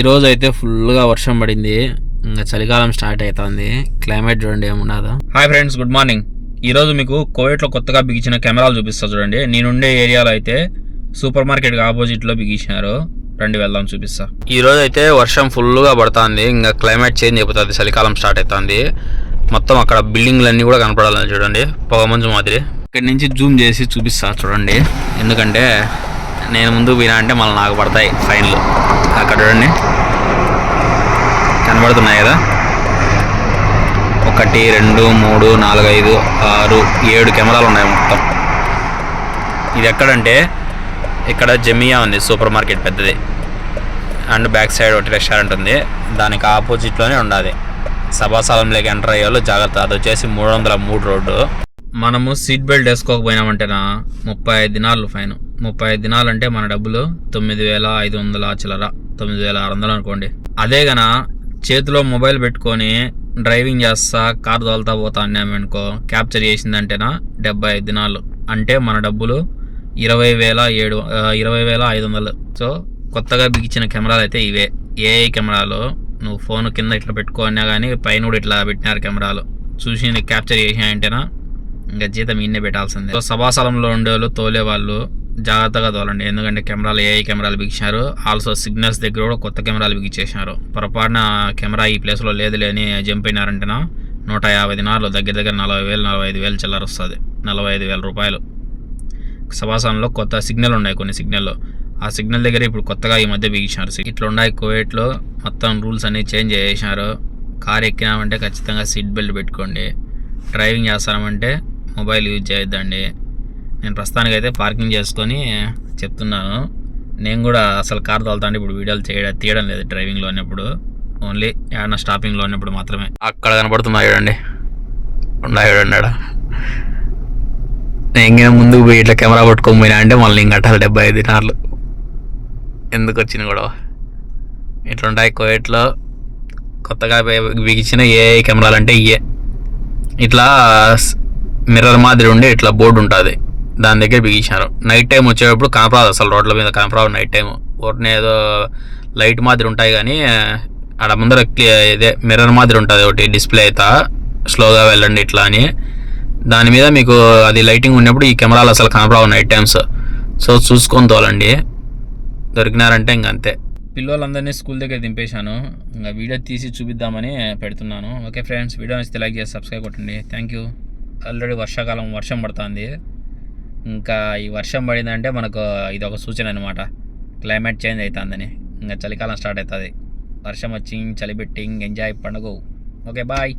ఈరోజు అయితే ఫుల్గా వర్షం పడింది. ఇంకా చలికాలం స్టార్ట్ అవుతుంది క్లైమేట్ చూడండి ఏమున్నదో. Hi friends good morning. ఈరోజు మీకు కోవిడ్లో కొత్తగా బిగించిన కెమెరాలు చూపిస్తా చూడండి. నేనుండే ఏరియాలో అయితే సూపర్ మార్కెట్కి ఆపోజిట్లో బిగించినారు. రండి వెళ్దాం చూపిస్తా. ఈ రోజు అయితే వర్షం ఫుల్గా పడుతుంది. ఇంకా క్లైమేట్ చేంజ్ అయిపోతుంది. చలికాలం స్టార్ట్ అవుతుంది మొత్తం అక్కడ బిల్డింగ్లు అన్నీ కూడా కనపడాలని చూడండి. పొగ మంచు మాదిరి. ఇక్కడ నుంచి జూమ్ చేసి చూపిస్తా చూడండి. ఎందుకంటే నేను ముందుకు పోయినా అంటే మళ్ళీ నాకు పడతాయి ఫైన్లు. అక్కడ చూడండి కనబడుతున్నాయి కదా? ఒకటి రెండు మూడు నాలుగు ఐదు ఆరు ఏడు కెమెరాలు ఉన్నాయి మొత్తం. ఇది ఎక్కడంటే ఇక్కడ జమియా ఉంది సూపర్ మార్కెట్ పెద్దది. అండ్ బ్యాక్ సైడ్ ఒకటి రెస్టారెంట్ ఉంది. దానికి ఆపోజిట్లోనే ఉండాలి సభాస్థలంలోకి ఎంటర్ అయ్యేవాళ్ళు జాగ్రత్త. అది వచ్చేసి మూడు వందల మూడు రోడ్డు. మనము సీట్ బెల్ట్ వేసుకోకపోయినామంటేనా? ముప్పై ఐదు దినాలు ఫైన్. ముప్పై ఐదు దినాలు అంటే మన డబ్బులు తొమ్మిది వేల ఐదు వందల చిల్లర. తొమ్మిది వేల ఆరు వందలు అనుకోండి. అదే గన చేతిలో మొబైల్ పెట్టుకొని డ్రైవింగ్ చేస్తా కార్ తోలుతా పోతా అన్నామనుకో క్యాప్చర్ చేసిందంటేనా డెబ్బై ఐదు దినాలు. అంటే మన డబ్బులు ఇరవై వేల ఏడు ఇరవై వేల ఐదు వందలు. సో కొత్తగా బిగించిన కెమెరాలు అయితే ఇవే. ఏఐ కెమెరాలు నువ్వు ఫోన్ కింద ఇట్లా పెట్టుకోనా కానీ పైన కూడా ఇట్లా పెట్టినారు కెమెరాలు. చూసి క్యాప్చర్ చేసినాయంటేనా ఇంకా జీతం ఇన్నే పెట్టాల్సిందే. సో సభాస్థలంలో ఉండేవాళ్ళు తోలే వాళ్ళు జాగ్రత్తగా తోలండి. ఎందుకంటే కెమెరాలు ఏఐ కెమెరాలు బిగించారు ఆల్సో సిగ్నల్స్ దగ్గర కూడా కొత్త కెమెరాలు బిగించేసినారు. పొరపాటున కెమెరా ఈ ప్లేస్లో లేదు లేని జంపినారంటేనా నూట యాభై దినాలు దగ్గర దగ్గర నలభై వేలు నలభై ఐదు వేలు చిల్లర వస్తుంది. నలభై ఐదు వేల రూపాయలు. సభాసనంలో కొత్త సిగ్నల్ ఉన్నాయి కొన్ని సిగ్నల్లో ఆ సిగ్నల్ దగ్గర ఇప్పుడు కొత్తగా ఈ మధ్య బిగించారు ఇట్లా ఉన్నాయి కోవిడ్లో మొత్తం రూల్స్ అన్ని చేంజ్ చేసేసినారు కార్ ఎక్కినామంటే ఖచ్చితంగా సీట్ బెల్ట్ పెట్టుకోండి. డ్రైవింగ్ చేస్తామంటే మొబైల్ యూజ్ చేయొద్దండి. నేను ప్రస్తుతానికి అయితే పార్కింగ్ చేసుకొని చెప్తున్నాను. నేను కూడా అసలు కార్ తోలుతాను ఇప్పుడు వీడియోలు చేయడం తీయడం లేదు డ్రైవింగ్లో ఉన్నప్పుడు. ఓన్లీ ఏమన్నా స్టాపింగ్లో ఉన్నప్పుడు మాత్రమే. అక్కడ కనపడుతున్నా చూడండి. ఉన్నాయి చూడండి నేను ఇంకా ముందుకు పోయి ఇట్లా కెమెరా పట్టుకొని పోయినా అంటే మళ్ళీ ఇంక కట్టాలి డెబ్బై ఐదు దినార్లు ఎందుకు వచ్చింది గొడవ? ఇట్లుంటాయి కోయట్లో కొత్తగా బిగించిన ఏ కెమెరాలు అంటే ఇయే. ఇట్లా మిర్రర్ మాదిరి ఉండి ఇట్లా బోర్డు ఉంటుంది. దాని దగ్గర బిగించారు నైట్ టైం వచ్చేటప్పుడు కనపరాదు అసలు రోడ్ల మీద కనపరాదు నైట్ టైం ఒకటిని ఏదో లైట్ మాదిరి ఉంటాయి కానీ ఆడ ముందర ఇదే మిర్రర్ మాదిరి ఉంటుంది ఒకటి డిస్ప్లే అయితే. స్లోగా వెళ్ళండి ఇట్లా అని. దాని మీద మీకు అది లైటింగ్ ఉన్నప్పుడు ఈ కెమెరాలు అసలు కనపరావు నైట్ టైమ్స్ సో చూసుకొని తోలండి. దొరికినారంటే ఇంక అంతే. పిల్లలందరినీ స్కూల్ దగ్గర దింపేశాను. ఇంకా వీడియో తీసి చూపిద్దామని పెడుతున్నాను. ఓకే ఫ్రెండ్స్ వీడియో నచ్చితే లైక్ చేసి సబ్స్క్రైబ్ కొట్టండి. థ్యాంక్ యూ ఆల్రెడీ వర్షాకాలం వర్షం పడుతుంది. ఇంకా ఈ వర్షం పడిందంటే మనకు ఇది ఒక సూచన అనమాట క్లైమేట్ చేంజ్ అవుతుందని ఇంకా చలికాలం స్టార్ట్ అవుతుంది వర్షం వచ్చి చలి ఎంజాయ్ పండుగ. Okay bye.